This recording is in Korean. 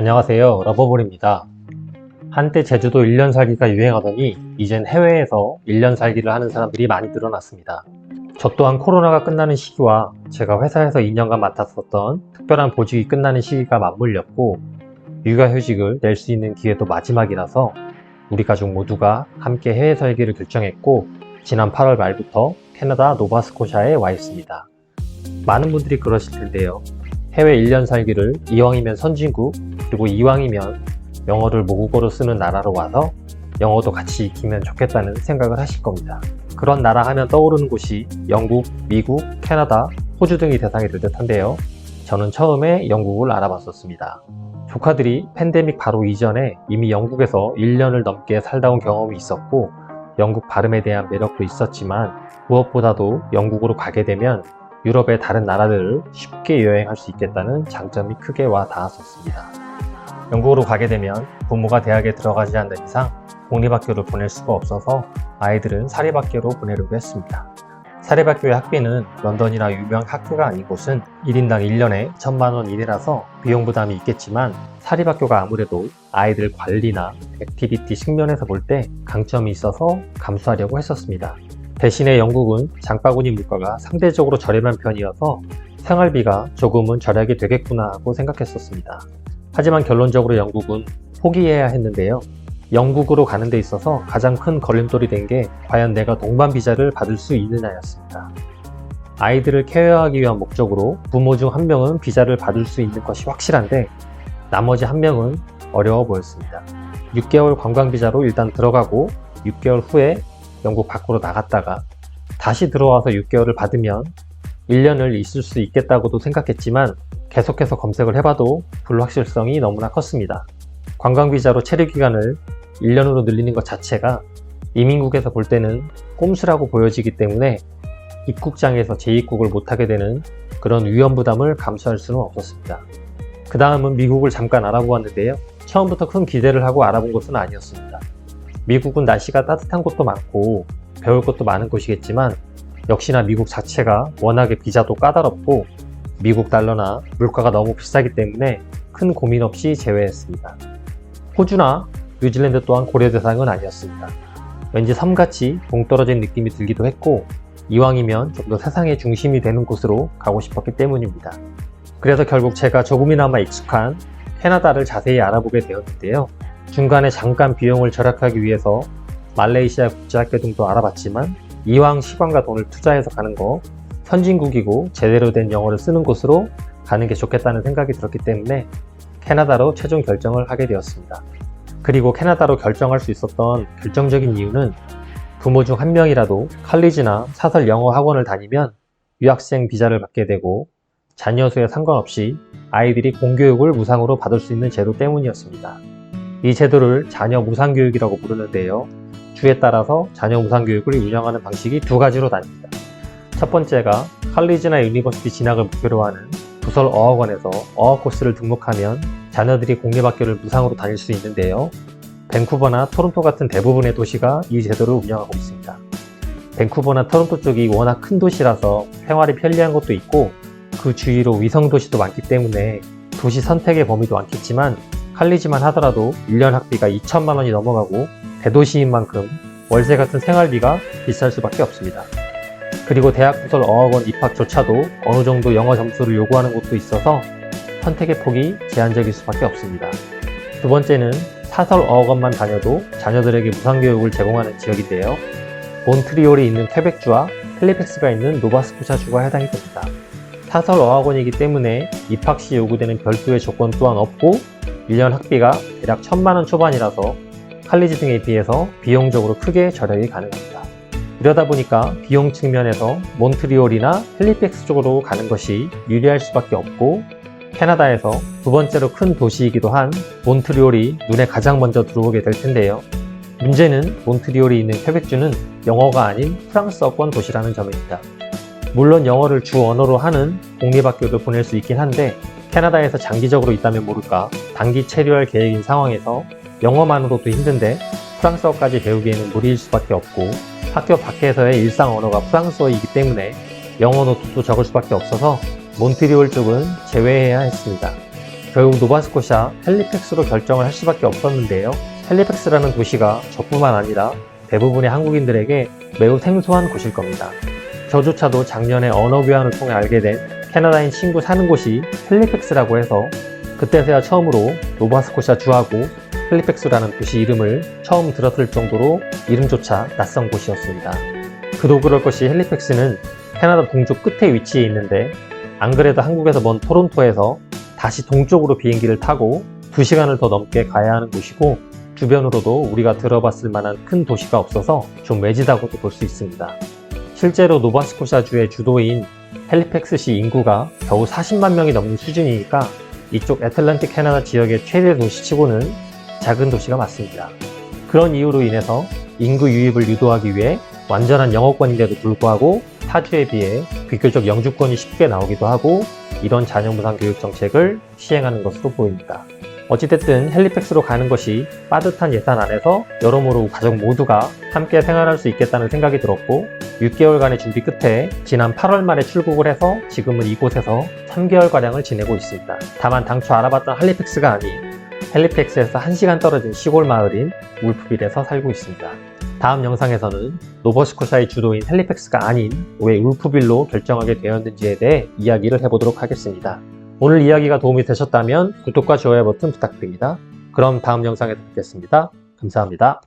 안녕하세요. 러버볼입니다. 한때 제주도 1년 살기가 유행하더니 이젠 해외에서 1년 살기를 하는 사람들이 많이 늘어났습니다. 저 또한 코로나가 끝나는 시기와 제가 회사에서 2년간 맡았었던 특별한 보직이 끝나는 시기가 맞물렸고 육아휴직을 낼 수 있는 기회도 마지막이라서 우리 가족 모두가 함께 해외 살기를 결정했고 지난 8월 말부터 캐나다 노바스코샤에 와 있습니다. 많은 분들이 그러실 텐데요. 해외 1년 살기를 이왕이면 선진국 그리고 이왕이면 영어를 모국어로 쓰는 나라로 와서 영어도 같이 익히면 좋겠다는 생각을 하실 겁니다. 그런 나라 하면 떠오르는 곳이 영국, 미국, 캐나다, 호주 등이 대상이 될 듯한데요. 저는 처음에 영국을 알아봤었습니다. 조카들이 팬데믹 바로 이전에 이미 영국에서 1년을 넘게 살다 온 경험이 있었고 영국 발음에 대한 매력도 있었지만 무엇보다도 영국으로 가게 되면 유럽의 다른 나라들을 쉽게 여행할 수 있겠다는 장점이 크게 와 닿았었습니다. 영국으로 가게 되면 부모가 대학에 들어가지 않는 이상 공립학교를 보낼 수가 없어서 아이들은 사립학교로 보내려고 했습니다. 사립학교의 학비는 런던이나 유명 학교가 아닌 곳은 1인당 1년에 1천만 원 이내라서 비용 부담이 있겠지만 사립학교가 아무래도 아이들 관리나 액티비티 측면에서 볼 때 강점이 있어서 감수하려고 했었습니다. 대신에 영국은 장바구니 물가가 상대적으로 저렴한 편이어서 생활비가 조금은 절약이 되겠구나 하고 생각했었습니다. 하지만 결론적으로 영국은 포기해야 했는데요. 영국으로 가는 데 있어서 가장 큰 걸림돌이 된 게 과연 내가 동반 비자를 받을 수 있느냐였습니다. 아이들을 케어하기 위한 목적으로 부모 중 한 명은 비자를 받을 수 있는 것이 확실한데 나머지 한 명은 어려워 보였습니다. 6개월 관광 비자로 일단 들어가고 6개월 후에 영국 밖으로 나갔다가 다시 들어와서 6개월을 받으면 1년을 있을 수 있겠다고도 생각했지만 계속해서 검색을 해봐도 불확실성이 너무나 컸습니다. 관광비자로 체류 기간을 1년으로 늘리는 것 자체가 이민국에서 볼 때는 꼼수라고 보여지기 때문에 입국장에서 재입국을 못하게 되는 그런 위험 부담을 감수할 수는 없었습니다. 그 다음은 미국을 잠깐 알아보았는데요. 처음부터 큰 기대를 하고 알아본 곳은 아니었습니다. 미국은 날씨가 따뜻한 곳도 많고 배울 것도 많은 곳이겠지만 역시나 미국 자체가 워낙에 비자도 까다롭고 미국 달러나 물가가 너무 비싸기 때문에 큰 고민 없이 제외했습니다. 호주나 뉴질랜드 또한 고려 대상은 아니었습니다. 왠지 섬같이 동떨어진 느낌이 들기도 했고 이왕이면 좀 더 세상의 중심이 되는 곳으로 가고 싶었기 때문입니다. 그래서 결국 제가 조금이나마 익숙한 캐나다를 자세히 알아보게 되었는데요. 중간에 잠깐 비용을 절약하기 위해서 말레이시아 국제학교 등도 알아봤지만 이왕 시간과 돈을 투자해서 가는 거 선진국이고 제대로 된 영어를 쓰는 곳으로 가는 게 좋겠다는 생각이 들었기 때문에 캐나다로 최종 결정을 하게 되었습니다. 그리고 캐나다로 결정할 수 있었던 결정적인 이유는 부모 중 한 명이라도 칼리지나 사설 영어 학원을 다니면 유학생 비자를 받게 되고 자녀 수에 상관없이 아이들이 공교육을 무상으로 받을 수 있는 제도 때문이었습니다. 이 제도를 자녀 무상교육이라고 부르는데요. 주에 따라서 자녀 무상교육을 운영하는 방식이 두 가지로 나뉩니다. 첫 번째가 칼리지나 유니버시티 진학을 목표로 하는 부설 어학원에서 어학 코스를 등록하면 자녀들이 공립학교를 무상으로 다닐 수 있는데요. 밴쿠버나 토론토 같은 대부분의 도시가 이 제도를 운영하고 있습니다. 밴쿠버나 토론토 쪽이 워낙 큰 도시라서 생활이 편리한 것도 있고 그 주위로 위성 도시도 많기 때문에 도시 선택의 범위도 많겠지만 칼리지만 하더라도 1년 학비가 2천만 원이 넘어가고 대도시인 만큼 월세 같은 생활비가 비쌀 수밖에 없습니다. 그리고 대학 부설 어학원 입학조차도 어느 정도 영어 점수를 요구하는 곳도 있어서 선택의 폭이 제한적일 수밖에 없습니다. 두 번째는 사설 어학원만 다녀도 자녀들에게 무상교육을 제공하는 지역인데요. 몬트리올이 있는 퀘벡주와 헬리팩스가 있는 노바스코샤주가 해당이 됩니다. 사설 어학원이기 때문에 입학 시 요구되는 별도의 조건 또한 없고 1년 학비가 대략 1000만원 초반이라서 칼리지 등에 비해서 비용적으로 크게 절약이 가능합니다. 이러다 보니까 비용 측면에서 몬트리올이나 헬리팩스 쪽으로 가는 것이 유리할 수밖에 없고 캐나다에서 두 번째로 큰 도시이기도 한 몬트리올이 눈에 가장 먼저 들어오게 될 텐데요. 문제는 몬트리올이 있는 퀘벡주는 영어가 아닌 프랑스어권 도시라는 점입니다. 물론 영어를 주 언어로 하는 공립학교도 보낼 수 있긴 한데 캐나다에서 장기적으로 있다면 모를까 단기 체류할 계획인 상황에서 영어만으로도 힘든데 프랑스어까지 배우기에는 무리일 수밖에 없고 학교 밖에서의 일상 언어가 프랑스어이기 때문에 영어 노트도 적을 수밖에 없어서 몬트리올 쪽은 제외해야 했습니다. 결국 노바스코샤 헬리팩스로 결정을 할 수밖에 없었는데요. 헬리팩스라는 도시가 저뿐만 아니라 대부분의 한국인들에게 매우 생소한 곳일 겁니다. 저조차도 작년에 언어 교환을 통해 알게 된 캐나다인 친구 사는 곳이 헬리팩스라고 해서 그때서야 처음으로 노바스코샤 주하고 헬리팩스라는 도시 이름을 처음 들었을 정도로 이름조차 낯선 곳이었습니다. 그도 그럴 것이 헬리팩스는 캐나다 동쪽 끝에 위치해 있는데 안 그래도 한국에서 먼 토론토에서 다시 동쪽으로 비행기를 타고 2시간을 더 넘게 가야 하는 곳이고 주변으로도 우리가 들어봤을 만한 큰 도시가 없어서 좀 외지다고도 볼 수 있습니다. 실제로 노바스코샤주의 주도인 헬리팩스시 인구가 겨우 40만 명이 넘는 수준이니까 이쪽 애틀랜틱 캐나다 지역의 최대 도시치고는 작은 도시가 맞습니다. 그런 이유로 인해서 인구 유입을 유도하기 위해 완전한 영어권인데도 불구하고 타주에 비해 비교적 영주권이 쉽게 나오기도 하고 이런 자녀무상 교육 정책을 시행하는 것으로 보입니다. 어찌됐든 헬리팩스로 가는 것이 빠듯한 예산 안에서 여러모로 가족 모두가 함께 생활할 수 있겠다는 생각이 들었고 6개월간의 준비 끝에 지난 8월 말에 출국을 해서 지금은 이곳에서 3개월가량을 지내고 있습니다. 다만 당초 알아봤던 헬리팩스가 아닌 헬리팩스에서 1시간 떨어진 시골 마을인 울프빌에서 살고 있습니다. 다음 영상에서는 노버스코샤의 주도인 헬리팩스가 아닌 왜 울프빌로 결정하게 되었는지에 대해 이야기를 해보도록 하겠습니다. 오늘 이야기가 도움이 되셨다면 구독과 좋아요 버튼 부탁드립니다. 그럼 다음 영상에서 뵙겠습니다. 감사합니다.